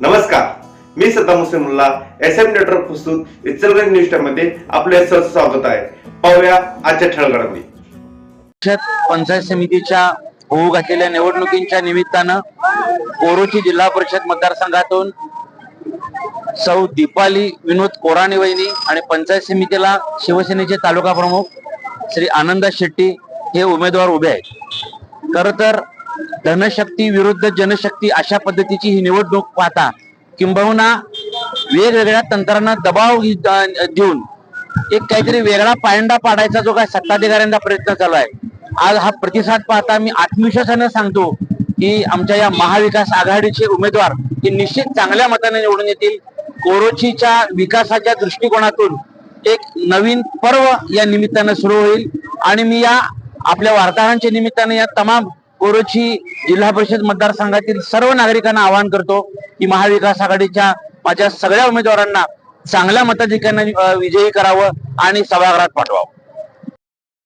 नमस्कार. मी Saddam Hussain S M network प्रस्तुत इचलगंज न्यूज टाइममध्ये आपले सहर्ष स्वागत आहे. पाहूया आजच्या ठळगडामध्ये पंचायत समितीच्या होऊ घातलेल्या निवडणुकींच्या निमित्तानं कोरोची जिल्हा परिषद मतदारसंघातून सौ दीपाली विनोद कोराणे वहिनी आणि पंचायत समितीला शिवसेनेचे तालुका प्रमुख श्री आनंद शेट्टी हे उमेदवार उभे आहेत. खर तर धनशक्ती विरुद्ध जनशक्ती अशा पद्धतीची ही निवडणूक पाहता किंबहुना वेगवेगळ्या तंत्रांना दबाव देऊन एक काहीतरी वेगळा पायंडा पाडायचा जो काय सत्ताधिकाऱ्यांचा प्रयत्न चालू आहे. आज हा प्रतिसाद पाहता मी आत्मविश्वासानं सांगतो की आमच्या या महाविकास आघाडीचे उमेदवार हे निश्चित चांगल्या मताने निवडून येतील. कोरोचीच्या विकासाच्या दृष्टिकोनातून एक नवीन पर्व या निमित्तानं सुरू होईल. आणि मी या आपल्या वार्ताहरांच्या निमित्तानं या तमाम कोरोची जिल्हा परिषद मतदारसंघातील सर्व नागरिकांना आवाहन करतो की महाविकास आघाडीच्या माझ्या सगळ्या उमेदवारांना चांगल्या मताधिकाऱ्यांना विजयी करावं आणि सभागृहात पाठवावं.